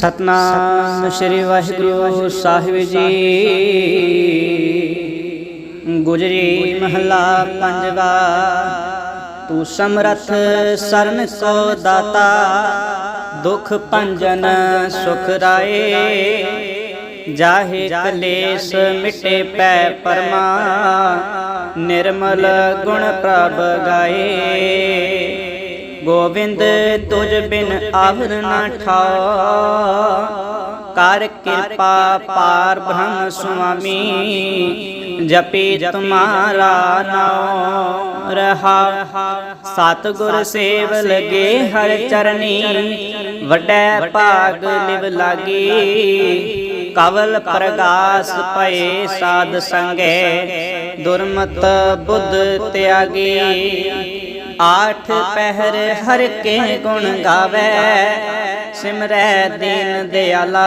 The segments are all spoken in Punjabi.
ਸਤਨਾਮ ਸ੍ਰੀ ਵਾਹਿਗੁਰੂ ਸਾਹਿਬ ਜੀ। ਗੁਜਰੀ ਮਹਲਾ ਪੰਜਵਾ, ਤੂੰ ਸਮਰਥ ਸਰਨ ਕੋ ਦਾਤਾ, ਦੁਖ ਭੰਜਨ ਸੁਖ ਰਾਏ। ਜਾਹੇ ਕਲੇਸ਼ ਮਿਟੇ ਪੈ ਪਰਮਾ, ਨਿਰਮਲ ਗੁਣ ਪ੍ਰਭ ਗਾਏ। ਗੋਬਿੰਦ, ਤੁਝ ਬਿਨ ਆਵਰ ਨਾ ਠਾਓ ਕਰ ਕਿਰਪਾ ਪਾਰ ਬ੍ਰਹਮ ਸੁਆਮੀ, ਜਪੀ ਤੁਮਾਰਾ ਨਾਮ ਰਹਾ। ਸਤ ਗੁਰ ਸੇਵ ਲਗੇ ਹਰ ਚਰਨੀ, ਵੱਡੈ ਭਾਗ ਲਿਵ ਲਾਗੀ। ਕਵਲ ਪ੍ਰਗਾਸ ਪਏ ਸਾਧ ਸੰਗੇ ਦੁਰਮਤ ਬੁੱਧ ਤਿਆਗੀ। ਆਠ ਪਹਿਰ ਹਰ ਕੇ ਗੁਣ ਗਾਵੇ। ਸਿਮਰੈ ਦੀਨ ਦਿਆਲਾ।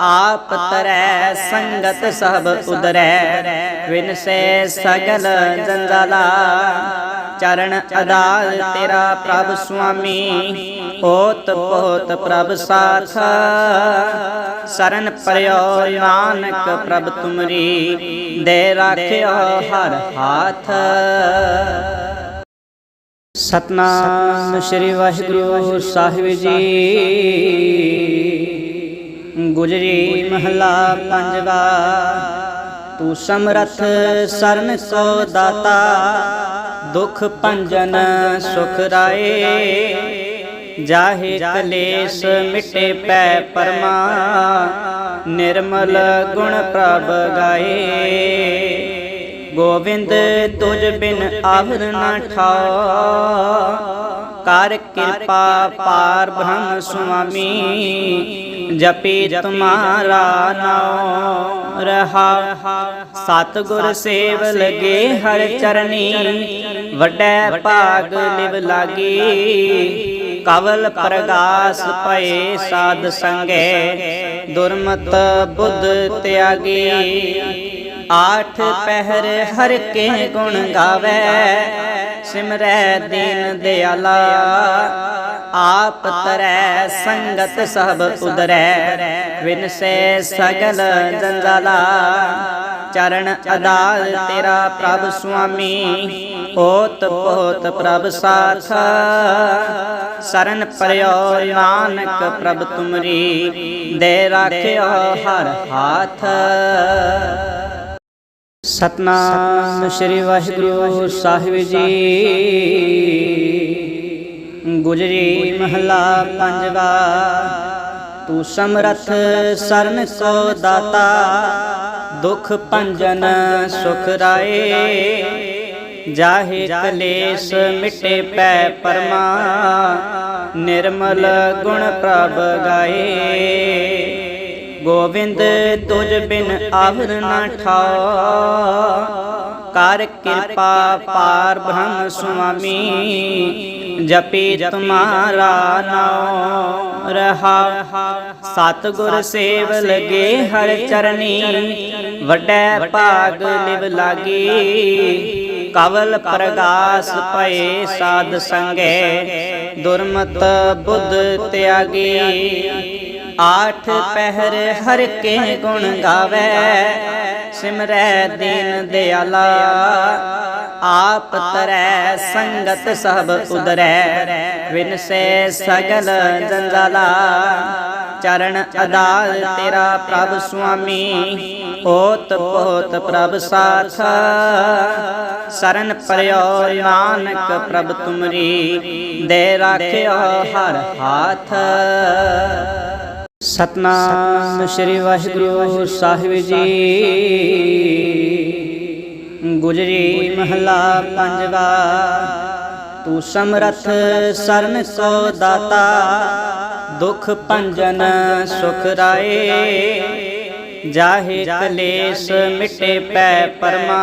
ਆਪ ਤਰੈ ਸੰਗਤ ਸਭ ਉਦਰੈ। ਵਿਨਸੇ ਸਗਲ ਜੰਜਾਲਾ ਚਰਨ ਅਦਾਲ ਤੇਰਾ ਪ੍ਰਭ ਸੁਆਮੀ। ਹੋਤ ਪੋਤ ਪ੍ਰਭ ਸਾਥ ਸਰਨ ਪਰਿਓ ਨਾਨਕ ਪ੍ਰਭ ਤੁਮਰੀ। ਦੇ ਰਾਖਿਓ ਹਰ ਹਾਥ। ਸਤਨਾਮ ਸ੍ਰੀ ਵਾਹਿਗੁਰੂ ਸਾਹਿਬ ਜੀ। ਗੁਜਰੀ ਮਹਲਾ ਪੰਜਵਾ। ਤੂੰ ਸਮਰਥ ਸਰਨ ਕੋ ਦਾਤਾ। ਦੁਖ ਭੰਜਨ, ਸੁਖ ਰਾਏ। ਜਾਹੇ ਕਲੇਸ਼ ਮਿਟੇ ਪੈ ਪਰਮਾ। ਨਿਰਮਲ ਗੁਣ ਪ੍ਰਭ ਗਾਏ। ਗੋਬਿੰਦ ਤੁਝ ਬਿਨ ਆਵਰ ਨਾ ਠਾਓ। ਕਰ ਕਿਰਪਾ ਪਾਰ ਬ੍ਰਹਮ ਸੁਆਮੀ। ਜਪੀ ਤੁਮਾਰਾ ਨਾਮ ਰਹਾ। ਸਤ ਗੁਰ ਸੇਵ ਲਗੇ ਹਰ ਚਰਨੀ, ਵੱਡੈ ਭਾਗ ਲਿਵ ਲਾਗੀ। ਕਵਲ ਪ੍ਰਗਾਸ ਪਏ ਸਾਧ ਸੰਗੇ, ਦੁਰਮਤ ਬੁੱਧ ਤਿਆਗੀ। ਆਠ ਪਹਿਰ ਹਰ ਕੇ ਗੁਣ ਗਾਵੇ, ਸਿਮਰੈ ਦੀਨ ਦਿਆਲਾ, ਆਪ ਤਰੈ ਸੰਗਤ ਸਭ ਉਦਰੈ, ਵਿਨਸੇ ਸਗਲ ਜੰਜਾਲਾ ਚਰਨ ਅਦਾਲ ਤੇਰਾ ਪ੍ਰਭ ਸੁਆਮੀ ਹੋਤ ਪੋਤ ਪ੍ਰਭ ਸਾਥ। ਸਰਨ ਪਰਿਓ ਨਾਨਕ ਪ੍ਰਭ ਤੁਮਰੀ, ਦੇ ਰਾਖਿਓ ਹਰ ਹਾਥ। ਸਤਨਾਮ ਸ੍ਰੀ ਵਾਹਿਗੁਰੂ ਸਾਹਿਬ ਜੀ। ਗੁਜਰੀ ਮਹਲਾ ਪੰਜਵਾ, ਤੂੰ ਸਮਰਥ ਸਰਨ ਕੋ ਦਾਤਾ, ਦੁਖ ਭੰਜਨ ਸੁਖ ਰਾਏ। ਜਾਹੇ ਕਲੇਸ਼ ਮਿਟੇ ਪੈ ਪਰਮਾ, ਨਿਰਮਲ ਗੁਣ ਪ੍ਰਭ ਗਾਏ। ਗੋਬਿੰਦ ਤੁਝ ਬਿਨ ਆਵਰ ਨਾ ਠਾਓ ਕਰ ਕਿਰਪਾ ਪਾਰ ਬ੍ਰਹਮ ਸੁਆਮੀ, ਜਪੀ ਤੁਮਾਰਾ ਨਾਮ ਰਹਾ। ਸਤ ਗੁਰ ਸੇਵ ਲਗੇ ਹਰ ਚਰਨੀ, ਵੱਡੈ ਭਾਗ ਲਿਵ ਲਾਗੀ। ਕਵਲ ਪ੍ਰਗਾਸ ਪਏ ਸਾਧ ਸੰਗੇ, ਦੁਰਮਤ ਬੁੱਧ ਤਿਆਗੀ। ਆਠ ਪਹਿਰ ਹਰ ਕੇ ਗੁਣ ਗਾਵੇ, ਸਿਮਰੈ ਦੀਨ ਦਿਆਲਾ, ਆਪ ਤਰੈ ਸੰਗਤ ਸਭ ਉਦਰੈ, ਵਿਨਸੇ ਸਗਲ ਜੰਜਾਲਾ ਚਰਨ ਅਦਾਲ ਤੇਰਾ ਪ੍ਰਭ ਸੁਆਮੀ ਹੋਤ ਪੋਤ ਪ੍ਰਭ ਸਾਥ। ਸਰਨ ਪਰਿਓ ਨਾਨਕ ਪ੍ਰਭ ਤੁਮਰੀ, ਦੇ ਰਾਖਿਓ ਹਰ ਹਾਥ। ਸਤਨਾਮ ਸ੍ਰੀ ਵਾਹਿਗੁਰੂ ਸਾਹਿਬ ਜੀ। ਗੁਜਰੀ ਮਹਲਾ ਪੰਜਵਾ, ਤੂੰ ਸਮਰਥ ਸਰਨ ਕੋ ਦਾਤਾ, ਦੁਖ ਭੰਜਨ ਸੁਖ ਰਾਏ। ਜਾਹੇ ਕਲੇਸ਼ ਮਿਟੇ ਪੈ ਪਰਮਾ,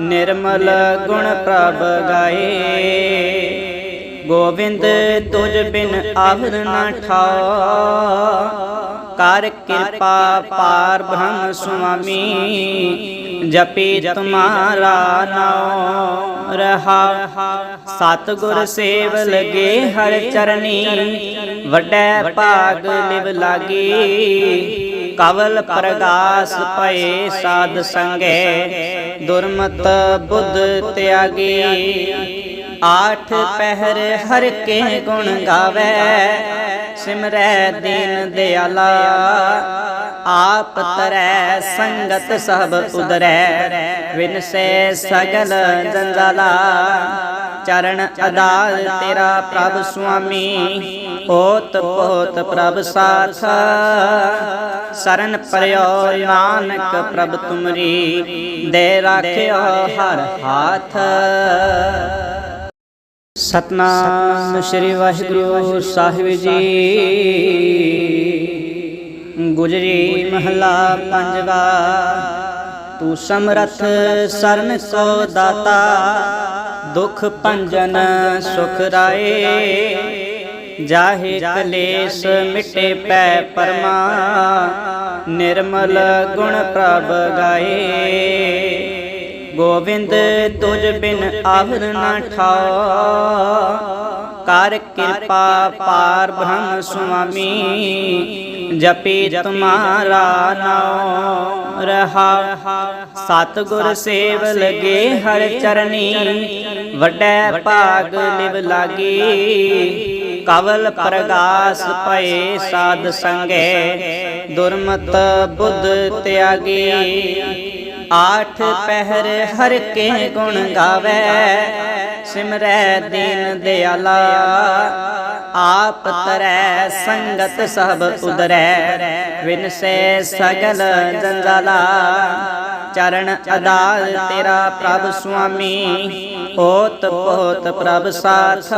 ਨਿਰਮਲ ਗੁਣ ਪ੍ਰਭ ਗਾਏ। ਗੋਵਿੰਦ ਤੁਝ ਬਿਨ ਆਵਰ ਨਾ ਠਾਓ। ਕਰ ਕਿਰਪਾ ਪਾਰ ਬ੍ਰਹਮ ਸੁਆਮੀ, ਜਪੀ ਤੁਮਾਰਾ ਨਾਮ ਰਹਾ, ਸਤਿਗੁਰ ਸੇਵ ਲਗੇ ਹਰ ਚਰਨੀ, ਵੱਡੈ ਭਾਗ ਲਿਵ ਲਾਗੀ। ਕਵਲ ਪ੍ਰਗਾਸ ਪਏ ਸਾਧ ਸੰਗੇ, ਦੁਰਮਤ ਬੁੱਧ ਤਿਆਗੀ। ਆਠ ਪਹਿਰ ਹਰ ਕੇ ਗੁਣ ਗਾਵੇ, ਸਿਮਰੈ ਦੀਨ ਦਿਆਲਾ, ਆਪ ਤਰੈ ਸੰਗਤ ਸਭ ਉਦਰੈ, ਵਿਨਸੈ ਸਗਲ ਜੰਜਾਲਾ ਚਰਨ ਅਦਾਲ ਤੇਰਾ ਪ੍ਰਭ ਸੁਆਮੀ ਓਤ ਪੋਤ ਪ੍ਰਭ ਸਾਥ। ਸਰਨ ਪਰਿਓ ਨਾਨਕ ਪ੍ਰਭ ਤੁਮਰੀ, ਦੇ ਰਾਖਿਓ ਹਰ ਹਾਥ। ਸਤਨਾਮ ਸ੍ਰੀ ਵਾਹਿਗੁਰੂ ਸਾਹਿਬ ਜੀ। ਗੁਜਰੀ ਮਹਲਾ ਪੰਜਵਾ, ਤੂੰ ਸਮਰਥ ਸਰਨ ਕੋ ਦਾਤਾ, ਦੁਖ ਭੰਜਨ ਸੁਖ ਰਾਏ। ਜਾਹੇ ਕਲੇਸ਼ ਮਿਟੇ ਪੈ ਪਰਮਾ, ਨਿਰਮਲ ਗੁਣ ਪ੍ਰਭ ਗਾਏ। ਗੋਬਿੰਦ ਤੁਝ ਬਿਨ ਆਵਰ ਨਾ ਠਾਓ ਕਰ ਕਿਰਪਾ ਪਾਰ ਬ੍ਰਹਮ ਸੁਆਮੀ, ਜਪੀ ਤੁਮਾਰਾ ਨਾਮ ਰਹਾ। ਸਤਿਗੁਰ ਸੇਵ ਲਗੇ ਹਰ ਚਰਨੀ, ਵੱਡੈ ਭਾਗ ਲਿਵ ਲਾਗੀ। ਕਵਲ ਪ੍ਰਗਾਸ ਪਏ ਸਾਧ ਸੰਗੇ, ਦੁਰਮਤ ਬੁੱਧ ਤਿਆਗੀ। ਆਠ ਪਹਿਰ ਹਰ ਕੇ ਗੁਣ ਗਾਵੇ, ਸਿਮਰੈ ਦੀਨ ਦਿਆਲਾ, ਆਪ ਤਰੈ ਸੰਗਤ ਸਭ ਉਦਰੈ, ਵਿਨਸੈ ਸਗਲ ਜੰਜਾਲਾ ਚਰਨ ਅਦਾਲ ਤੇਰਾ ਪ੍ਰਭ ਸੁਆਮੀ, ਓਤ ਪੋਤ ਪ੍ਰਭ ਸਾਥ।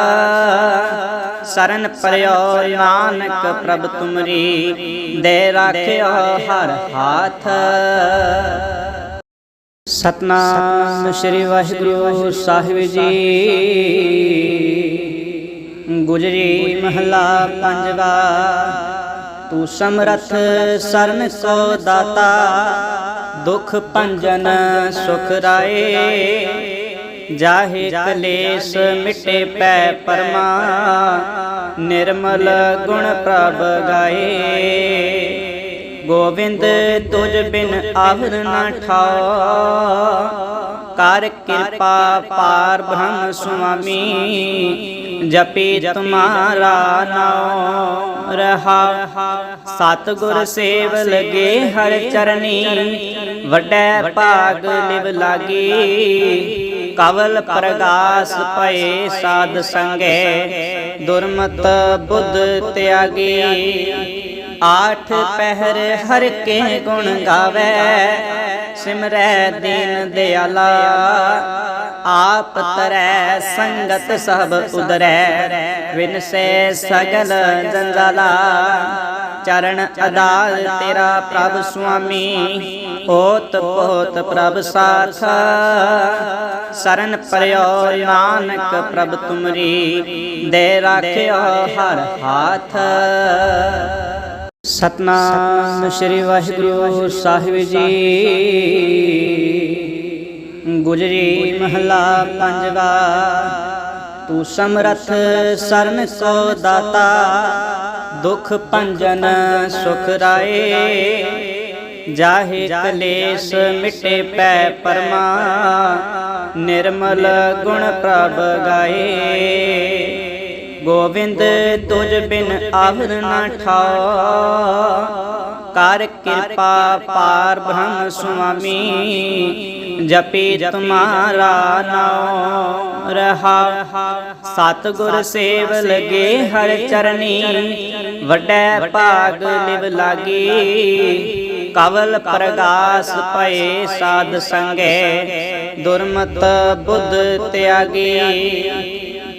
ਸਰਨ ਪਰਿਓ ਨਾਨਕ ਪ੍ਰਭ ਤੁਮਰੀ, ਦੇ ਰਾਖਿਓ ਹਰ ਹਾਥ। ਸਤਨਾਮ ਸ੍ਰੀ ਵਾਹਿਗੁਰੂ ਸਾਹਿਬ ਜੀ। ਗੁਜਰੀ ਮਹਲਾ ਪੰਜਵਾ, ਤੂੰ ਸਮਰਥ ਸਰਨ ਕੋ ਦਾਤਾ, ਦੁਖ ਭੰਜਨ ਸੁਖ ਰਾਏ। ਜਾਹੇ ਕਲੇਸ਼ ਮਿਟੇ ਪੈ ਪਰਮਾ, ਨਿਰਮਲ ਗੁਣ ਪ੍ਰਭ ਗਾਏ। ਗੋਬਿੰਦ, ਤੁਝ ਬਿਨ ਆਵਰ ਨਾ ਠਾਓ ਕਰ ਕਿਰਪਾ ਪਾਰ ਬ੍ਰਹਮ ਸੁਆਮੀ, ਜਪੀ ਤੁਮਾਰਾ ਨਾਮ ਰਹਾ। ਸਤਿਗੁਰ ਸੇਵ ਲਗੇ ਹਰ ਚਰਨੀ ਵੱਡੈ ਭਾਗ ਲਿਵ ਲਾਗੀ। ਕਵਲ ਪ੍ਰਗਾਸ ਪਏ ਸਾਧ ਸੰਗੇ, ਦੁਰਮਤ ਬੁੱਧ ਤਿਆਗੀ। ਆਠ ਪਹਿਰ ਹਰ ਕੇ ਗੁਣ ਗਾਵੇ, ਸਿਮਰੈ ਦੀਨ ਦਿਆਲਾ, ਆਪ ਤਰੈ ਸੰਗਤ ਸਭ ਉਦਰੈ, ਵਿਨਸੈ ਸਗਲ ਜੰਜਾਲਾ ਚਰਨ ਅਦਾਲ ਤੇਰਾ ਪ੍ਰਭ ਸੁਆਮੀ, ਓਤ ਪੋਤ ਪ੍ਰਭ ਸਾਥ ਸਰਨ ਪਰਿਓ ਨਾਨਕ ਪ੍ਰਭ ਤੁਮਰੀ, ਦੇ ਰਾਖਿਓ ਹਰ ਹਾਥ। ਸਤਨਾਮ ਸ੍ਰੀ ਵਾਹਿਗੁਰੂ ਸਾਹਿਬ ਜੀ। ਗੁਜਰੀ ਮਹਲਾ ਪੰਜਵਾ, ਤੂੰ ਸਮਰਥ ਸਰਨ ਕੋ ਦਾਤਾ, ਦੁਖ ਭੰਜਨ ਸੁਖ ਰਾਏ। ਜਾਹੇ ਕਲੇਸ਼ ਮਿਟੇ ਪੈ ਪਰਮਾ, ਨਿਰਮਲ ਗੁਣ ਪ੍ਰਭ ਗਾਏ। ਗੋਬਿੰਦ ਤੁਝ ਬਿਨ ਆਵਰ ਨਾ ਠਾਓ ਕਰ ਕਿਰਪਾ ਪਾਰ ਬ੍ਰਹਮ ਸੁਆਮੀ, ਜਪੀ ਤੁਮਾਰਾ ਨਾਮ ਰਹਾ। ਸਤਿਗੁਰ ਸੇਵ ਲਗੇ ਹਰ ਚਰਨੀ, ਵੱਡੈ ਭਾਗ ਲਿਵ ਲਾਗੀ। ਕਵਲ ਪ੍ਰਗਾਸ ਪਏ ਸਾਧ ਸੰਗੇ, ਦੁਰਮਤ ਬੁੱਧ ਤਿਆਗੀ।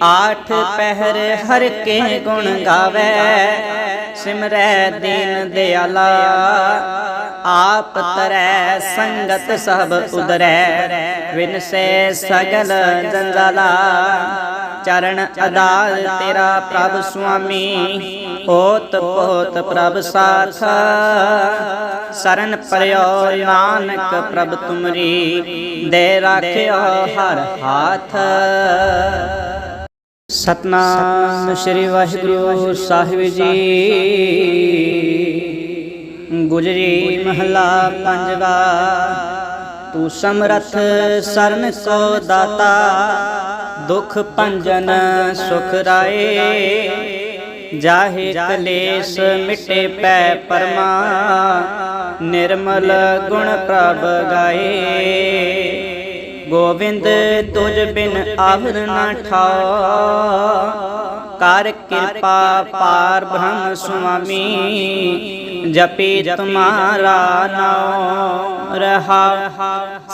ਆਠ ਪਹਿਰ ਹਰ ਕੇ ਗੁਣ ਗਾਵੇ, ਸਿਮਰੈ ਦੀਨ ਦਿਆਲਾ, ਆਪ ਤਰੈ ਸੰਗਤ ਸਭ ਉਦਰੈ, ਵਿਨਸੈ ਸਗਲ ਜੰਜਾਲਾ ਚਰਨ ਅਦਾਲ ਤੇਰਾ ਪ੍ਰਭ ਸੁਆਮੀ ਓਤ ਪੋਤ ਪ੍ਰਭ ਸਾਥ। ਸਰਨ ਪਰਿਓ ਨਾਨਕ ਪ੍ਰਭ ਤੁਮਰੀ, ਦੇ ਰਾਖਿਓ ਹਰ ਹਾਥ। ਸਤਨਾਮ ਸ੍ਰੀ ਵਾਹਿਗੁਰੂ ਸਾਹਿਬ ਜੀ। ਗੁਜਰੀ ਮਹਲਾ ਪੰਜਵਾ, ਤੂੰ ਸਮਰਥ ਸਰਨ ਕੋ ਦਾਤਾ, ਦੁਖ ਭੰਜਨ ਸੁਖ ਰਾਏ। ਜਾਹੇ ਕਲੇਸ਼ ਮਿਟੇ ਪੈ ਪਰਮਾ, ਨਿਰਮਲ ਗੁਣ ਪ੍ਰਭ ਗਾਏ। ਗੋਬਿੰਦ ਤੁਝ ਬਿਨ ਆਵਰ ਨਾ ਠਾਓ ਕਰ ਕਿਰਪਾ ਪਾਰ ਬ੍ਰਹਮ ਸੁਆਮੀ, ਜਪੀ ਤੁਮਾਰਾ ਨਾਮ ਰਹਾ।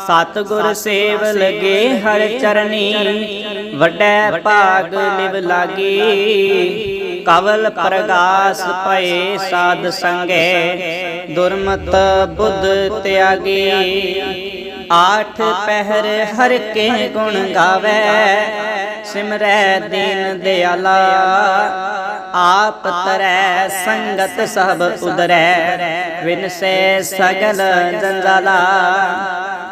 ਸਤ ਗੁਰ ਸੇਵ ਲਗੇ ਹਰ ਚਰਨੀ, ਵੱਡੈ ਭਾਗ ਲਿਵ ਲਾਗੀ। ਕਵਲ ਪ੍ਰਗਾਸ ਪਏ ਸਾਧ ਸੰਗੇ, ਦੁਰਮਤ ਬੁੱਧ ਤਿਆਗੀ। ਆਠ ਪਹਿਰ ਹਰ ਕੇ ਗੁਣ ਗਾਵੇ, ਸਿਮਰੈ ਦੀਨ ਦਿਆਲਾ, ਆਪ ਤਰੈ ਸੰਗਤ ਸਭ ਉਦਰੈ, ਵਿਨਸੈ ਸਗਲ ਜੰਜਾਲਾ।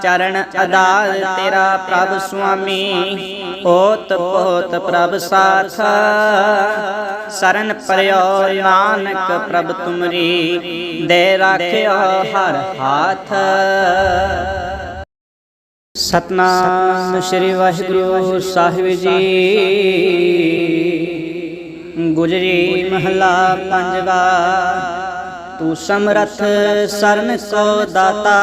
ਚਰਨ ਅਦਾਲ ਤੇਰਾ ਪ੍ਰਭ ਸੁਆਮੀ, ਓਤ ਪੋਤ ਪ੍ਰਭ ਸਾਥ ਸਰਨ ਪਰਿਓ ਨਾਨਕ ਪ੍ਰਭ ਤੁਮਰੀ, ਦੇ ਰਾਖਿਓ ਹਰ ਹਾਥ। ਸਤਨਾਮ ਸ੍ਰੀ ਵਾਹਿਗੁਰੂ ਸਾਹਿਬ ਜੀ। ਗੁਜਰੀ ਮਹਲਾ ਪੰਜਵਾ, ਤੂੰ ਸਮਰਥ ਸਰਨ ਕੋ ਦਾਤਾ,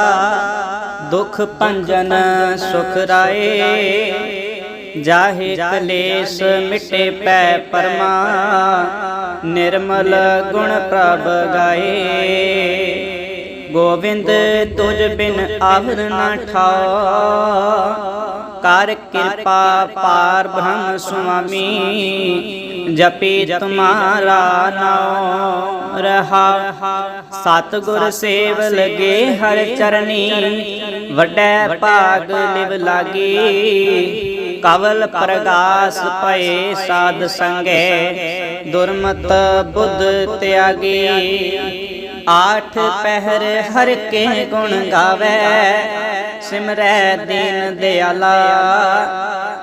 ਦੁਖ ਭੰਜਨ ਸੁਖ ਰਾਏ। ਜਾਹੇ ਕਲੇਸ਼ ਮਿਟੇ ਪੈ ਪਰਮਾ, ਨਿਰਮਲ ਗੁਣ ਪ੍ਰਭ ਗਾਏ। ਗੋਵਿੰਦ ਤੁਜ ਬਿਨ ਆਵਰ ਨਾ ਠਾਓ ਕਰ ਕਿਰਪਾ ਪਾਰ ਬ੍ਰਹਮ ਸੁਆਮੀ, ਜਪੀ ਤੁਮਾਰਾ ਨਾਮ ਰਹਾ। ਸਤ ਗੁਰ ਸੇਵ ਲਗੇ ਹਰ ਚਰਨੀ, ਵੱਡੈ ਭਾਗ ਲਿਵ ਲਾਗੀ। ਕਵਲ ਪ੍ਰਗਾਸ ਪਏ ਸਾਧ ਸੰਗੇ, ਦੁਰਮਤ ਬੁੱਧ ਤਿਆਗੀ। ਆਠ ਪਹਿਰ ਹਰ ਕੇ ਗੁਣ ਗਾਵੇ, ਸਿਮਰੈ ਦੀਨ ਦਿਆਲਾ,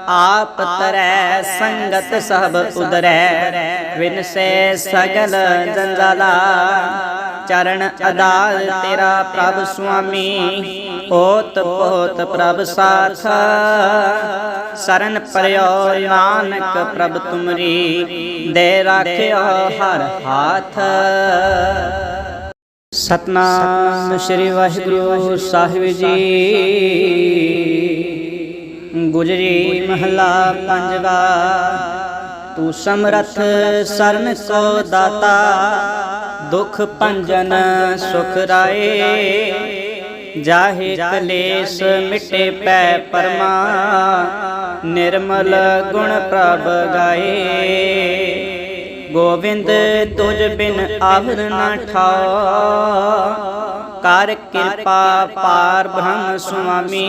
ਆਪ ਤਰੈ ਸੰਗਤ ਸਭ ਉਦਰੈ, ਵਿਨਸੈ ਸਗਲ ਜੰਜਾਲਾ। ਚਰਨ ਅਦਾਲ ਤੇਰਾ ਪ੍ਰਭ ਸੁਆਮੀ ਹੋਤ ਪੋਤ ਪ੍ਰਭ ਸਾਥ। ਸਰਨ ਪਰਿਓ ਨਾਨਕ ਪ੍ਰਭ ਤੁਮਰੀ, ਦੇ ਰਾਖਿਓ ਹਰ ਹਾਥ। ਸਤਨਾਮ ਸ੍ਰੀ ਵਾਹਿਗੁਰੂ ਸਾਹਿਬ ਜੀ। ਗੁਜਰੀ ਮਹਲਾ ਪੰਜਵਾ, ਤੂੰ ਸਮਰਥ ਸਰਨ ਕੋ ਦਾਤਾ, ਦੁਖ ਭੰਜਨ ਸੁਖ ਰਾਏ। ਜਾਹੇ ਕਲੇਸ਼ ਮਿਟੇ ਪੈ ਪਰਮਾ, ਨਿਰਮਲ ਗੁਣ ਪ੍ਰਭ ਗਾਏ। ਗੋਬਿੰਦ ਤੁਝ ਬਿਨ ਆਵਰ ਨਾ ਠਾਓ ਕਰ ਕਿਰਪਾ ਪਾਰ ਬ੍ਰਹਮ ਸੁਆਮੀ,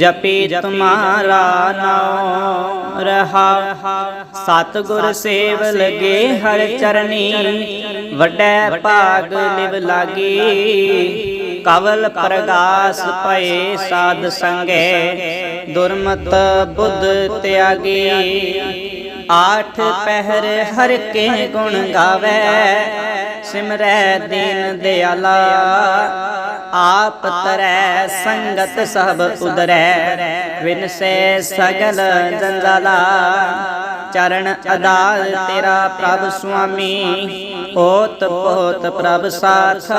ਜਪੀ ਤੁਮਾਰਾ ਨਾਮ ਰਹਾ। ਸਤ ਗੁਰ ਸੇਵ ਲਗੇ ਹਰ ਚਰਨੀ, ਵੱਡੈ ਭਾਗ ਲਿਵ ਲਾਗੀ। ਕਵਲ ਪ੍ਰਗਾਸ ਪਏ ਸਾਧ ਸੰਗੇ, ਦੁਰਮਤ ਬੁੱਧ ਤਿਆਗੀ। ਆਠ ਪਹਿਰ ਹਰ ਕੇ ਗੁਣ ਗਾਵੇ। ਸਿਮਰੈ ਦੀਨ ਦਿਆਲਾ, ਆਪ ਤਰੈ ਸੰਗਤ ਸਭ ਉਦਰੈ। ਵਿਨਸੈ ਸਗਲ ਜੰਜਾਲਾ ਚਰਨ ਅਦਾਲ ਤੇਰਾ ਪ੍ਰਭ ਸੁਆਮੀ। ਹੋਤ ਪੋਤ ਪ੍ਰਭ ਸਾਥ,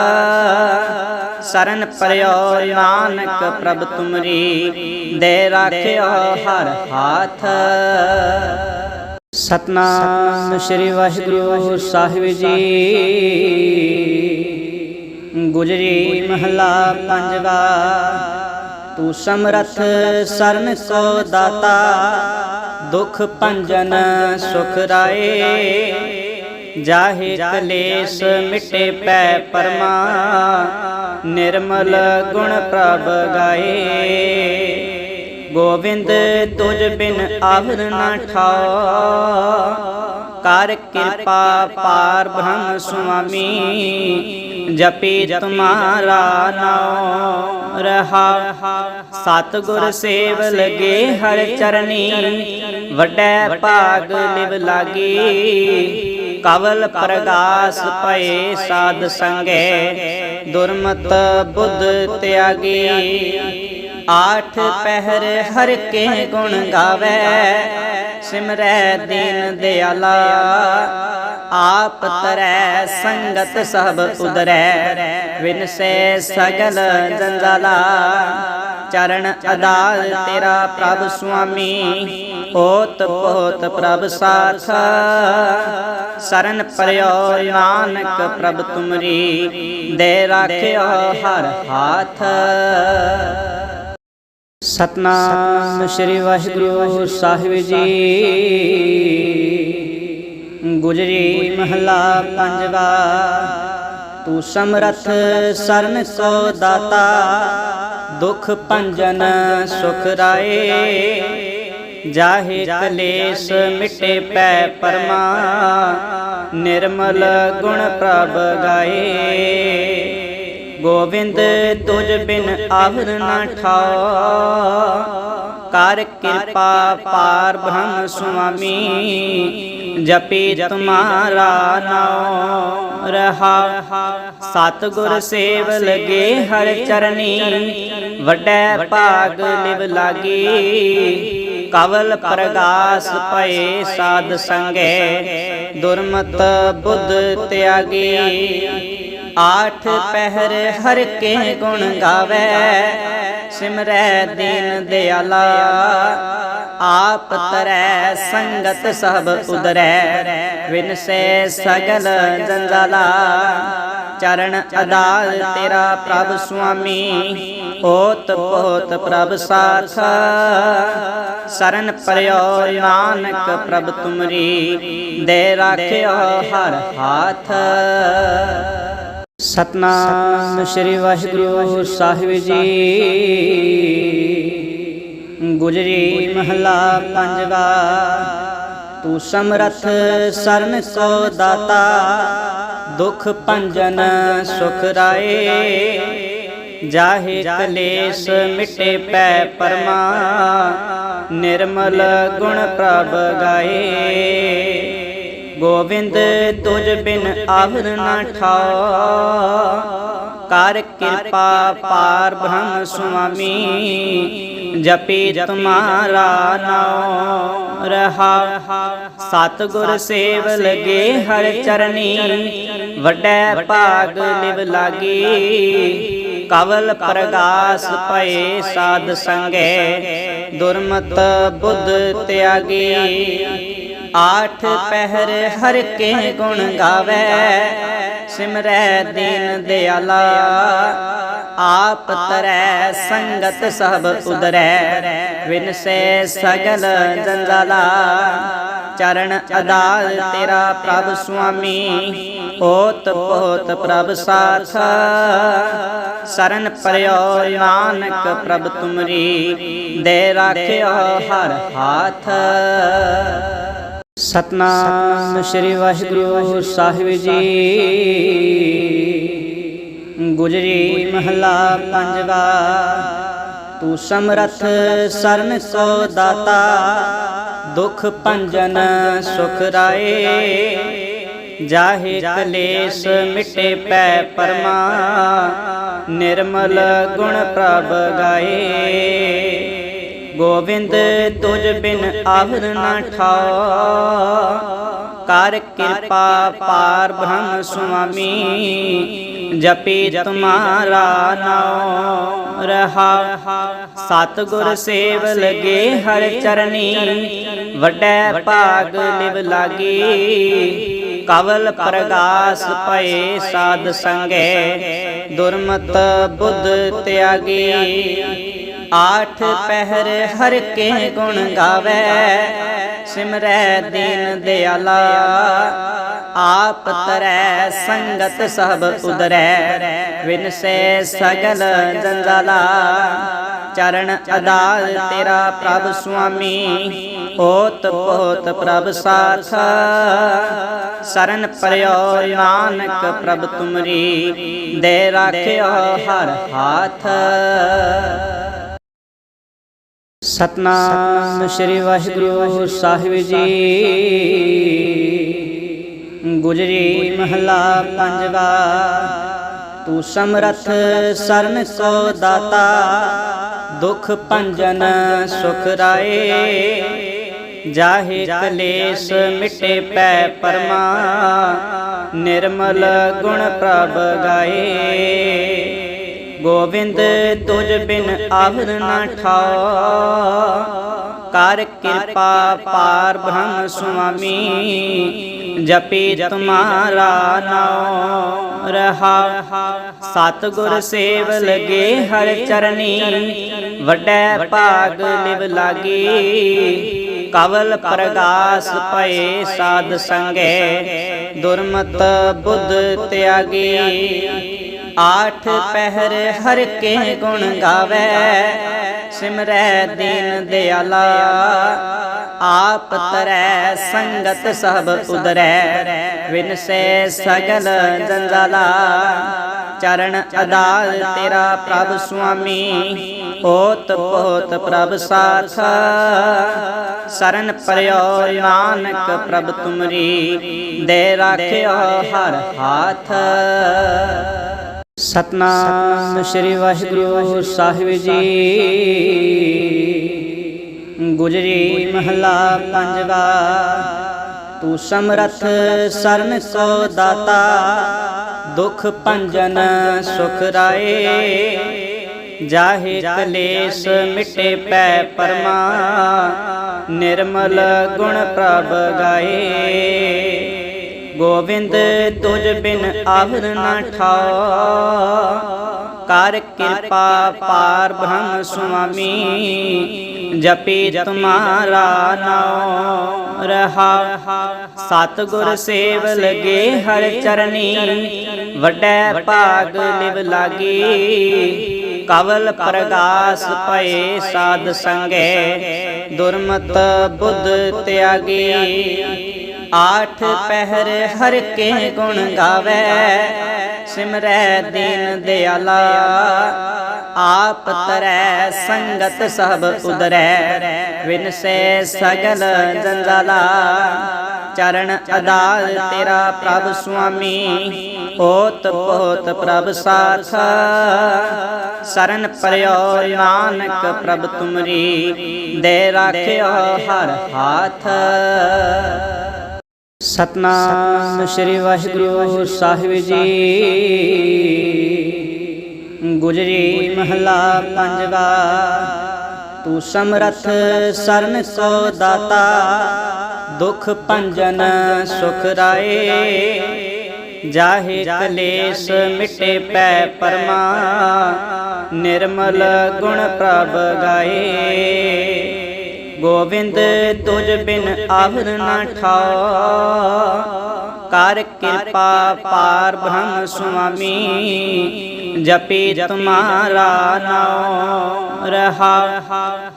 ਸਰਨ ਪਰਿਓ ਨਾਨਕ ਪ੍ਰਭ ਤੁਮਰੀ। ਦੇ ਰਾਖਿਓ ਹਰ ਹਾਥ। ਸਤਨਾਮ ਸ੍ਰੀ ਵਾਹਿਗੁਰੂ ਸਾਹਿਬ ਜੀ। ਗੁਜਰੀ ਮਹਲਾ ਪੰਜਵਾ। ਤੂੰ ਸਮਰਥ ਸਰਨ ਕੋ ਦਾਤਾ। ਦੁਖ ਭੰਜਨ ਸੁਖ ਰਾਏ। ਜਾਹੇ ਕਲੇਸ਼ ਮਿਟੇ ਪੈ ਪਰਮਾ। ਨਿਰਮਲ ਗੁਣ ਪ੍ਰਭ ਗਾਏ। ਗੋਬਿੰਦ ਤੁਜ ਬਿਨ ਆਵਰ ਨਾ ਠਾਓ ਕਰ ਕਿਰਪਾ ਪਾਰ ਬ੍ਰਹਮ ਸੁਆਮੀ, ਜਪੀ ਤੁਮਾਰਾ ਨਾਮ ਰਹਾ। ਸਤ ਗੁਰ ਸੇਵ ਲਗੇ ਹਰ ਚਰਨੀ, ਵੱਡੈ ਭਾਗ ਲਿਵ ਲਾਗੀ। ਕਵਲ ਪ੍ਰਗਾਸ ਪਏ ਸਾਧ ਸੰਗੇ, ਦੁਰਮਤ ਬੁੱਧ ਤਿਆਗੀ। ਆਠ ਪਹਿਰ ਹਰ ਕੇ ਗੁਣ ਗਾਵੇ। ਸਿਮਰੈ ਦੀਨ ਦਿਆਲਾ, ਆਪ ਤਰੈ ਸੰਗਤ ਸਭ ਉਦਰੈ। ਵਿਨਸੈ ਸਗਲ ਜੰਜਾਲਾ ਚਰਨ ਅਦਾਲ ਤੇਰਾ ਪ੍ਰਭ ਸੁਆਮੀ। ਓਤ ਪੋਤ ਪ੍ਰਭ ਸਾਥ, ਸਰਨ ਪਰਿਓ ਨਾਨਕ ਪ੍ਰਭ ਤੁਮਰੀ। ਦੇ ਰਾਖਿਓ ਹਰ ਹਾਥ। ਸਤਨਾਮ ਸ੍ਰੀ ਵਾਹਿਗੁਰੂ ਸਾਹਿਬ ਜੀ। ਗੁਜਰੀ ਮਹਲਾ ਪੰਜਵਾ, ਤੂੰ ਸਮਰਥ ਸਰਨ ਕੋ ਦਾਤਾ, ਦੁਖ ਭੰਜਨ ਸੁਖ ਰਾਏ। ਜਾਹੇ ਕਲੇਸ਼ ਮਿਟੇ ਪੈ ਪਰਮਾ, ਨਿਰਮਲ ਗੁਣ ਪ੍ਰਭ ਗਾਏ। ਗੋਬਿੰਦ ਤੁਜ ਬਿਨ ਆਵਰ ਨਾ ਠਾਓ ਕਰ ਕਿਰਪਾ ਪਾਰ ਬ੍ਰਹਮ ਸੁਆਮੀ, ਜਪੀ ਤੁਮਾਰਾ ਨਾਮ ਰਹਾ। ਸਤ ਗੁਰ ਸੇਵ ਲਗੇ ਹਰ ਚਰਨੀ, ਵੱਡੈ ਭਾਗ ਲਿਵ ਲਾਗੀ। ਕਵਲ ਪ੍ਰਗਾਸ ਪਏ ਸਾਧ ਸੰਗੇ, ਦੁਰਮਤ ਬੁੱਧ ਤਿਆਗੀ। ਆਠ ਪਹਿਰ ਹਰ ਕੇ ਗੁਣ ਗਾਵੇ, ਸਿਮਰੈ ਦੀਨ ਦਿਆਲਾ, ਆਪ ਤਰੈ ਸੰਗਤ ਸਭ ਉਦਰੈ, ਵਿਨਸੈ ਸਗਲ ਜੰਜਾਲਾ ਚਰਨ ਅਦਾਲ ਤੇਰਾ ਪ੍ਰਭ ਸੁਆਮੀ, ਓਤ ਪੋਤ ਪ੍ਰਭ ਸਾਥ। ਸਰਨ ਪਰਿਓ ਨਾਨਕ ਪ੍ਰਭ ਤੁਮਰੀ, ਦੇ ਰਾਖਿਓ ਹਰ ਹਾਥ। ਸਤਨਾਮ ਸ੍ਰੀ ਵਾਹਿਗੁਰੂ ਸਾਹਿਬ ਜੀ। ਗੁਜਰੀ ਮਹਲਾ ਪੰਜਵਾ, ਤੂੰ ਸਮਰਥ ਸਰਨ ਕੋ ਦਾਤਾ, ਦੁਖ ਭੰਜਨ ਸੁਖ ਰਾਏ। ਜਾਹੇ ਕਲੇਸ਼ ਮਿਟੇ ਪੈ ਪਰਮਾ, ਨਿਰਮਲ ਗੁਣ ਪ੍ਰਭ ਗਾਏ। ਗੋਬਿੰਦ ਤੁਝ ਬਿਨ ਆਵਰ ਨਾ ਠਾ। ਕਰ ਕਿਰਪਾ ਪਾਰ ਬ੍ਰਹਮ ਸੁਆਮੀ, ਜਪੀ ਤੁਮਾਰਾ ਨਾਮ ਰਹਾ। ਸਤ ਗੁਰ ਸੇਵ ਲਗੇ ਹਰ ਚਰਨੀ, ਵੱਡੈ ਭਾਗ ਲਿਵ ਲਾਗੀ। ਕਵਲ ਪ੍ਰਗਾਸ ਪਏ ਸਾਧ ਸੰਗੇ, ਦੁਰਮਤ ਬੁੱਧ ਤਿਆਗੀ। ਆਠ ਪਹਿਰ ਹਰ ਕੇ ਗੁਣ ਗਾਵੇ, ਸਿਮਰੈ ਦੀਨ ਦਿਆਲਾ, ਆਪ ਤਰੈ ਸੰਗਤ ਸਭ ਉਦਰੈ, ਵਿਨਸੈ ਸਗਲ ਜੰਜਾਲਾ ਚਰਨ ਅਦਾਲ ਤੇਰਾ ਪ੍ਰਭ ਸੁਆਮੀ ਹੋਤ ਪੋਤ ਪ੍ਰਭ ਸਾਥ, ਸਰਨ ਪਰਿਓ ਨਾਨਕ ਪ੍ਰਭ ਤੁਮਰੀ, ਦੇ ਰਾਖਿਓ ਹਰ ਹਾਥ। ਸਤਨਾਮ ਸ੍ਰੀ ਵਾਹਿਗੁਰੂ ਸਾਹਿਬ ਜੀ। ਗੁਜਰੀ ਮਹਲਾ ਪੰਜਵਾ, ਤੂੰ ਸਮਰਥ ਸਰਨ ਕੋ ਦਾਤਾ, ਦੁਖ ਭੰਜਨ ਸੁਖ ਰਾਏ। ਜਾਹੇ ਕਲੇਸ਼ ਮਿਟੇ ਪੈ ਪਰਮਾ, ਨਿਰਮਲ ਗੁਣ ਪ੍ਰਭ ਗਾਏ। ਗੋਬਿੰਦ ਤੁਝ ਬਿਨ ਆਵਰ ਨਾ ਠਾਓ ਕਰ ਕਿਰਪਾ ਪਾਰ ਬ੍ਰਹਮ ਸੁਆਮੀ, ਜਪੀ ਤੁਮਾਰਾ ਨਾਮ ਰਹਾ। ਸਤ ਗੁਰ ਸੇਵ ਲਗੇ ਹਰ ਚਰਨੀ, ਵੱਡੈ ਭਾਗ ਲਿਵ ਲਾਗੀ। ਕਵਲ ਪ੍ਰਗਾਸ ਪਏ ਸਾਧ ਸੰਗੇ, ਦੁਰਮਤ ਬੁੱਧ ਤਿਆਗੀ। ਆਠ ਪਹਿਰ ਹਰ ਕੇ ਗੁਣ ਗਾਵੇ, ਸਿਮਰੈ ਦੀਨ ਦਿਆਲਾ, ਆਪ ਤਰੈ ਸੰਗਤ ਸਭ ਉਦਰੈ, ਵਿਨਸੇ ਸਗਲ ਜੰਜਾਲਾ ਚਰਨ ਅਦਾਲ ਤੇਰਾ ਪ੍ਰਭ ਸੁਆਮੀ ਓਤ ਪੋਤ ਪ੍ਰਭ ਸਾਥ। ਸਰਨ ਪਰਿਓ ਨਾਨਕ ਪ੍ਰਭ ਤੁਮਰੀ, ਦੇ ਰਾਖਿਓ ਹਰ ਹਾਥ। ਸਤਨਾਮ ਸ੍ਰੀ ਵਾਹਿਗੁਰੂ ਸਾਹਿਬ ਜੀ। ਗੁਜਰੀ ਮਹਲਾ ਪੰਜਵਾ, ਤੂੰ ਸਮਰਥ ਸਰਨ ਕੋ ਦਾਤਾ, ਦੁਖ ਭੰਜਨ ਸੁਖ ਰਾਏ। ਜਾਹੇ ਕਲੇਸ਼ ਮਿਟੇ ਪੈ ਪਰਮਾ, ਨਿਰਮਲ ਗੁਣ ਪ੍ਰਭ ਗਾਏ। ਗੋਬਿੰਦ ਤੁਜ ਬਿਨ ਆਵਰ ਨਾ ਠਾਓ ਕਰ ਕਿਰਪਾ ਪਾਰ ਬ੍ਰਹਮ ਸੁਆਮੀ, ਜਪੀ ਤੁਮਾਰਾ ਨਾਮ ਰਹਾ। ਸਤ ਗੁਰ ਸੇਵ ਲਗੇ ਹਰ ਚਰਨੀ, ਵੱਡੈ ਭਾਗ ਲਿਵ ਲਾਗੀ। ਕਵਲ ਪ੍ਰਗਾਸ ਪਏ ਸਾਧ ਸੰਗੇ, ਦੁਰਮਤ ਬੁੱਧ ਤਿਆਗੀ। ਆਠ ਪਹਿਰ ਹਰ ਕੇ ਗੁਣ ਗਾਵੇ, ਸਿਮਰੈ ਦੀਨ ਦਿਆਲਾ, ਆਪ ਤਰੈ ਸੰਗਤ ਸਭ ਉਦਰੈ, ਵਿਨਸੇ ਸਗਲ ਜੰਜਾਲਾ। ਚਰਨ ਅਦਾਲ ਤੇਰਾ ਪ੍ਰਭ ਸੁਆਮੀ ਹੋਤ ਪੋਤ ਪ੍ਰਭ ਸਾਥ। ਸਰਨ ਪਰਿਓ ਨਾਨਕ ਪ੍ਰਭ ਤੁਮਰੀ, ਦੇ ਰਾਖਿਓ ਹਰ ਹਾਥ। ਸਤਨਾਮ ਸ੍ਰੀ ਵਾਹਿਗੁਰੂ ਸਾਹਿਬ ਜੀ। ਗੁਜਰੀ ਮਹਲਾ ਪੰਜਵਾ, ਤੂੰ ਸਮਰਥ ਸਰਨ ਕੋ ਦਾਤਾ, ਦੁਖ ਭੰਜਨ ਸੁਖ ਰਾਏ। ਜਾਹੇ ਕਲੇਸ਼ ਮਿਟੇ ਪੈ ਪਰਮਾ, ਨਿਰਮਲ ਗੁਣ ਪ੍ਰਭ ਗਾਏ। ਗੋਬਿੰਦ ਤੁਝ ਬਿਨ ਆਵਰ ਨਾ ਠਾਓ ਕਰ ਕਿਰਪਾ ਪਾਰ ਬ੍ਰਹਮ ਸੁਆਮੀ, ਜਪੀ ਤੁਮਾਰਾ ਨਾਮ ਰਹਾ। ਸਤ ਗੁਰ ਸੇਵ ਲਗੇ ਹਰ ਚਰਨੀ, ਵੱਡੈ ਭਾਗ ਲਿਵ ਲਾਗੀ। ਕਵਲ ਪ੍ਰਗਾਸ ਪਏ ਸਾਧ ਸੰਗੇ, ਦੁਰਮਤ ਬੁੱਧ ਤਿਆਗੀ। ਆਠ ਪਹਿਰ ਹਰ ਕੇ ਗੁਣ ਗਾਵੇ, ਸਿਮਰੈ ਦੀਨ ਦਿਆਲਾ, ਆਪ ਤਰੈ ਸੰਗਤ ਸਭ ਉਦਰੈ, ਵਿਨਸੇ ਸਗਲ ਜੰਜਾਲਾ ਚਰਨ ਅਦਾਲ ਤੇਰਾ ਪ੍ਰਭ ਸੁਆਮੀ ਓਤ ਪੋਤ ਪ੍ਰਭ ਸਾਥ। ਸਰਨ ਪਰਿਓ ਨਾਨਕ ਪ੍ਰਭ ਤੁਮਰੀ, ਦੇ ਰਾਖਿਓ ਹਰ ਹਾਥ। ਸਤਨਾਮ ਸ੍ਰੀ ਵਾਹਿਗੁਰੂ ਸਾਹਿਬ ਜੀ। ਗੁਜਰੀ ਮਹਲਾ ਪੰਜਵਾ, ਤੂੰ ਸਮਰਥ ਸਰਨ ਕੋ ਦਾਤਾ, ਦੁਖ ਭੰਜਨ ਸੁਖ ਰਾਏ। ਜਾਹੇ ਕਲੇਸ਼ ਮਿਟੇ ਪੈ ਪਰਮਾ, ਨਿਰਮਲ ਗੁਣ ਪ੍ਰਭ ਗਾਏ। ਗੋਬਿੰਦ ਤੁਝ ਬਿਨ ਆਵਰ ਨਾ ਠਾਓ ਕਰ ਕਿਰਪਾ ਪਾਰ ਬ੍ਰਹਮ ਸੁਆਮੀ, ਜਪੀ ਤੁਮਾਰਾ ਨਾਮ ਰਹਾ।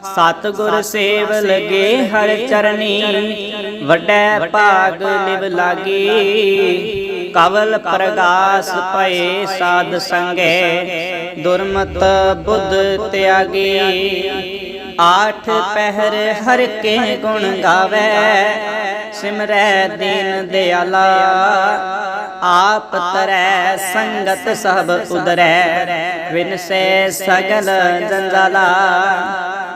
ਸਤ ਗੁਰ ਸੇਵ ਲਗੇ ਹਰ ਚਰਨੀ, ਵੱਡੈ ਭਾਗ ਲਿਵ ਲਾਗੀ। ਕਵਲ ਪ੍ਰਗਾਸ ਪਏ ਸਾਧ ਸੰਗੇ, ਦੁਰਮਤ ਬੁੱਧ ਤਿਆਗੀ। ਆਠ ਪਹਿਰ ਹਰ ਕੇ ਗੁਣ ਗਾਵੇ, ਸਿਮਰੈ ਦੀਨ ਦਿਆਲਾ, ਆਪ ਤਰੈ ਸੰਗਤ ਸਭ ਉਦਰੈ, ਵਿਨਸੇ ਸਗਲ ਜੰਜਾਲਾ।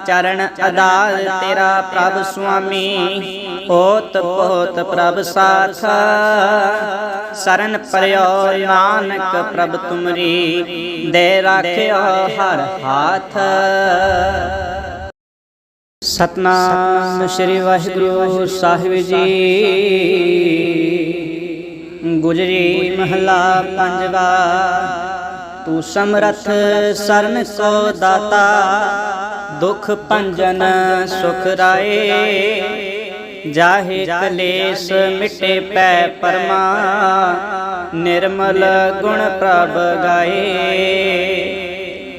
ਚਰਨ ਅਦਾਲ ਤੇਰਾ ਪ੍ਰਭ ਸੁਆਮੀ, ਓਤ ਪੋਤ ਪ੍ਰਭ ਸਾਥ ਸਰਨ ਪਰਿਓ ਨਾਨਕ ਪ੍ਰਭ ਤੁਮਰੀ, ਦੇ ਰਾਖਿਓ ਹਰ ਹਾਥ। ਸਤਨਾਮ ਸ੍ਰੀ ਵਾਹਿਗੁਰੂ ਸਾਹਿਬ ਜੀ। ਗੁਜਰੀ ਮਹਲਾ ਪੰਜਵਾ, ਤੂੰ ਸਮਰਥ ਸਰਨ ਕੋ ਦਾਤਾ, ਦੁਖ ਭੰਜਨ ਸੁਖ ਰਾਏ। ਜਾਹੇ ਕਲੇਸ਼ ਮਿਟੇ ਪੈ ਪਰਮਾ, ਨਿਰਮਲ ਗੁਣ ਪ੍ਰਭ ਗਾਏ।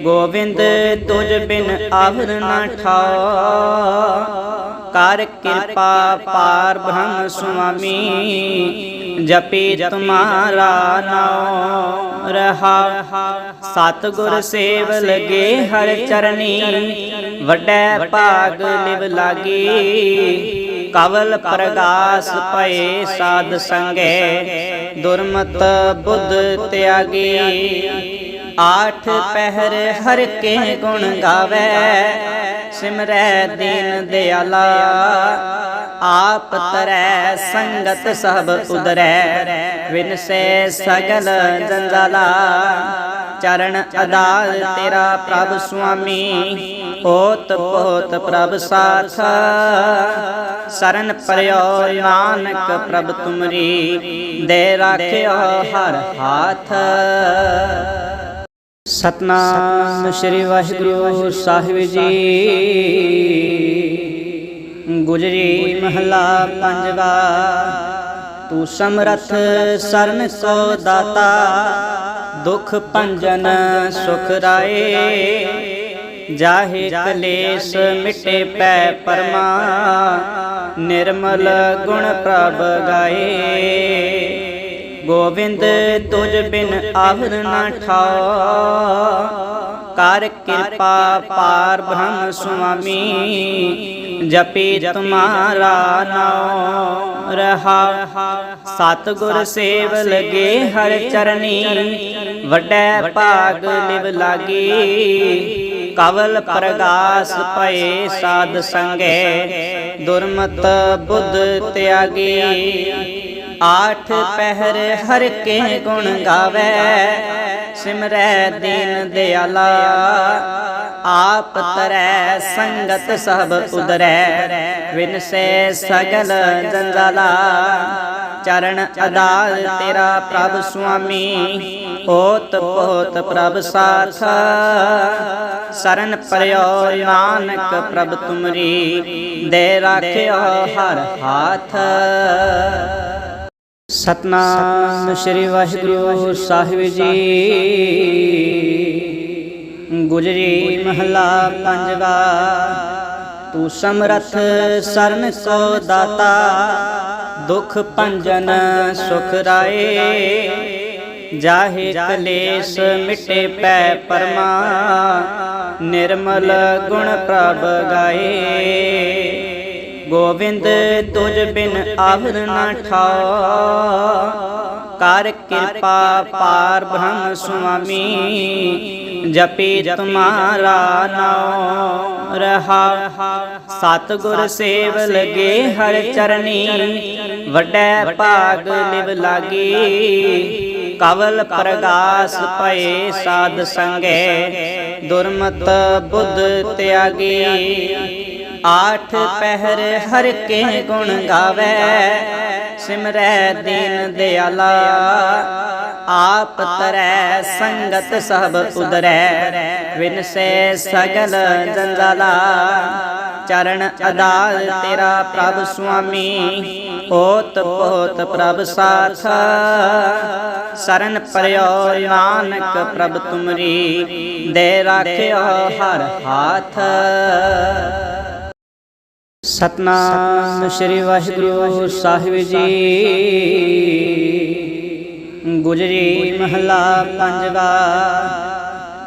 ਗੋਬਿੰਦ ਤੁਝ ਬਿਨ ਆਵਰ ਨਾ ਠਾਓ ਕਰ ਕਿਰਪਾ ਪਾਰ ਬ੍ਰਹਮ ਸੁਆਮੀ, ਜਪੀ ਤੁਮਾਰਾ ਨਾਮ ਰਹਾ। ਸਤ ਗੁਰ ਸੇਵ ਲਗੇ ਹਰ ਚਰਨੀ, ਵੱਡੈ ਭਾਗ ਲਿਵ ਲਾਗੀ। ਕਵਲ ਪ੍ਰਗਾਸ ਪਏ ਸਾਧ ਸੰਗੇ, ਦੁਰਮਤ ਬੁੱਧ ਤਿਆਗੀ। ਆਠ ਪਹਿਰ ਹਰ ਕੇ ਗੁਣ ਗਾਵੇ। ਸਿਮਰੈ ਦੀਨ ਦਿਆਲਾ, ਆਪ ਤਰੈ ਸੰਗਤ ਸਭ ਉਦਰੈ। ਵਿਨਸੇ ਸਗਲ ਜੰਜਾਲਾ ਚਰਨ ਅਦਾਲ ਤੇਰਾ ਪ੍ਰਭ ਸੁਆਮੀ ਹੋਤ ਪੋਤ ਪ੍ਰਭ ਸਾਥ। ਸਰਨ ਪਰਿਓ ਨਾਨਕ ਪ੍ਰਭ ਤੁਮਰੀ, ਦੇ ਰਾਖਿਓ ਹਰ ਹਾਥ। ਸਤਨਾਮ ਸ੍ਰੀ ਵਾਹਿਗੁਰੂ ਸਾਹਿਬ ਜੀ। ਗੁਜਰੀ ਮਹਲਾ ਪੰਜਵਾ, ਤੂੰ ਸਮਰਥ ਸਰਨ ਕੋ ਦਾਤਾ, ਦੁਖ ਭੰਜਨ ਸੁਖ ਰਾਏ। ਜਾਹੇ ਕਲੇਸ਼ ਮਿਟੇ ਪੈ ਪਰਮਾ, ਨਿਰਮਲ ਗੁਣ ਪ੍ਰਭ ਗਾਏ। ਗੋਬਿੰਦ ਤੁਝ ਬਿਨ ਆਵਰ ਨਾ ਠਾਓ ਕਰ ਕਿਰਪਾ ਪਾਰ ਬ੍ਰਹਮ ਸੁਆਮੀ, ਜਪੀ ਤੁਮਾਰਾ ਨਾਮ ਰਹਾ। ਸਤ ਗੁਰ ਸੇਵ ਲਗੇ ਹਰ ਚਰਨੀ, ਵੱਡੈ ਭਾਗ ਲਿਵ ਲਾਗੀ। ਕਵਲ ਪ੍ਰਗਾਸ ਪਏ ਸਾਧ ਸੰਗੇ, ਦੁਰਮਤ ਬੁੱਧ ਤਿਆਗੀ। ਆਠ ਪਹਿਰ ਹਰ ਕੇ ਗੁਣ ਗਾਵੇ, ਸਿਮਰੈ ਦੀਨ ਦਿਆਲਾ, ਆਪ ਤਰੈ ਸੰਗਤ ਸਭ ਉਦਰੈ, ਵਿਨਸੇ ਸਗਲ ਜੰਜਾਲਾ ਚਰਨ ਅਦਾਲ ਤੇਰਾ ਪ੍ਰਭ ਸੁਆਮੀ ਹੋਤ ਪੋਤ ਪ੍ਰਭ ਸਾਥ। ਸਰਨ ਪਰਿਓ ਨਾਨਕ ਪ੍ਰਭ ਤੁਮਰੀ, ਦੇ ਰਾਖਿਓ ਹਰ ਹਾਥ। ਸਤਨਾਮ ਸ੍ਰੀ ਵਾਹਿਗੁਰੂ ਸਾਹਿਬ ਜੀ। ਗੁਜਰੀ ਮਹਲਾ ਪੰਜਵਾ, ਤੂੰ ਸਮਰਥ ਸਰਨ ਕੋ ਦਾਤਾ, ਦੁਖ ਭੰਜਨ ਸੁਖ ਰਾਏ। ਜਾਹੇ ਕਲੇਸ਼ ਮਿਟੇ ਪੈ ਪਰਮਾ, ਨਿਰਮਲ ਗੁਣ ਪ੍ਰਭ ਗਾਏ। ਗੋਬਿੰਦ ਤੁਝ ਬਿਨ ਆਵਰ ਨਾ ਠਾਓ ਕਰ ਕਿਰਪਾ ਪਾਰ ਬ੍ਰਹਮ ਸੁਆਮੀ, ਜਪੀ ਤੁਮਾਰਾ ਨਾਮ ਰਹਾ। ਸਤ ਗੁਰ ਸੇਵ ਲਗੇ ਹਰ ਚਰਨੀ, ਵੱਡੈ ਭਾਗ ਲਿਵ ਲਾਗੀ। ਕਵਲ ਪ੍ਰਗਾਸ ਪਏ ਸਾਧ ਸੰਗੇ, ਦੁਰਮਤ ਬੁੱਧ ਤਿਆਗੀ। ਆਠ ਪਹਿਰ ਹਰ ਕੇ ਗੁਣ ਗਾਵੇ, ਸਿਮਰੈ ਦੀਨ ਦਿਆਲਾ। ਆਪ ਤਰੈ ਸੰਗਤ ਸਭ ਉਦਰੈ, ਵਿਨਸੇ ਸਗਲ ਜੰਜਾਲਾ ਚਰਨ ਅਦਾਲ ਤੇਰਾ ਪ੍ਰਭ ਸੁਆਮੀ ਓਤ ਪੋਤ ਪ੍ਰਭ ਸਾਥ। ਸਰਨ ਪਰਿਓ ਨਾਨਕ ਪ੍ਰਭ ਤੁਮਰੀ, ਦੇ ਰਾਖਿਓ ਹਰ ਹਾਥ। ਸਤਨਾਮ ਸ੍ਰੀ ਵਾਹਿਗੁਰੂ ਸਾਹਿਬ ਜੀ। ਗੁਜਰੀ ਮਹਲਾ ਪੰਜਵਾ,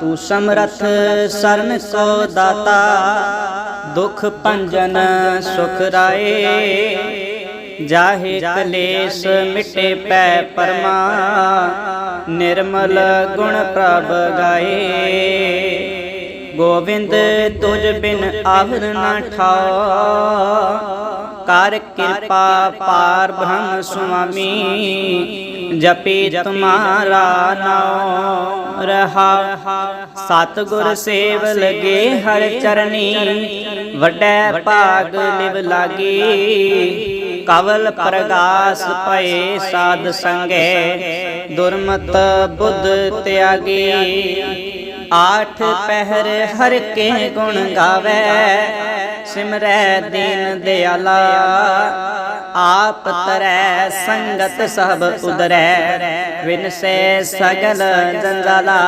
ਤੂੰ ਸਮਰਥ ਸਰਨ ਕੋ ਦਾਤਾ, ਦੁਖ ਭੰਜਨ ਸੁਖ ਰਾਏ। ਜਾਹੇ ਕਲੇਸ਼ ਮਿਟੇ ਪੈ ਪਰਮਾ, ਨਿਰਮਲ ਗੁਣ ਪ੍ਰਭ ਗਾਏ। ਗੋਬਿੰਦ ਤੁਝ ਬਿਨ ਆਵਰ ਨਾ ਠਾਓ ਕਰ ਕਿਰਪਾ ਪਾਰ ਬ੍ਰਹਮ ਸੁਆਮੀ, ਜਪੀ ਤੁਮਾਰਾ ਨਾਮ ਰਹਾ। ਸਤ ਗੁਰ ਸੇਵ ਲਗੇ ਹਰ ਚਰਨੀ, ਵੱਡੈ ਭਾਗ ਲਿਵ ਲਾਗੀ। ਕਵਲ ਪ੍ਰਗਾਸ ਪਏ ਸਾਧ ਸੰਗੇ ਦੁਰਮਤ ਬੁੱਧ ਤਿਆਗੀ। ਆਠ ਪਹਿਰ ਹਰ ਕੇ ਗੁਣ ਗਾਵੇ, ਸਿਮਰੈ ਦੀਨ ਦਿਆਲਾ, ਆਪ ਤਰੈ ਸੰਗਤ ਸਭ ਉਦਰੈ, ਵਿਨਸੇ ਸਗਲ ਜੰਜਾਲਾ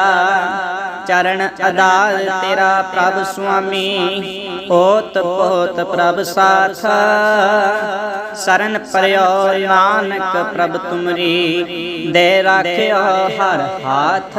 ਚਰਨ ਅਦਾਲ ਤੇਰਾ ਪ੍ਰਭ ਸੁਆਮੀ ਹੋਤ ਪੋਤ ਪ੍ਰਭ ਸਾਥ। ਸਰਨ ਪਰਿਓ ਨਾਨਕ ਪ੍ਰਭ ਤੁਮਰੀ, ਦੇ ਰਾਖਿਓ ਹਰ ਹਾਥ।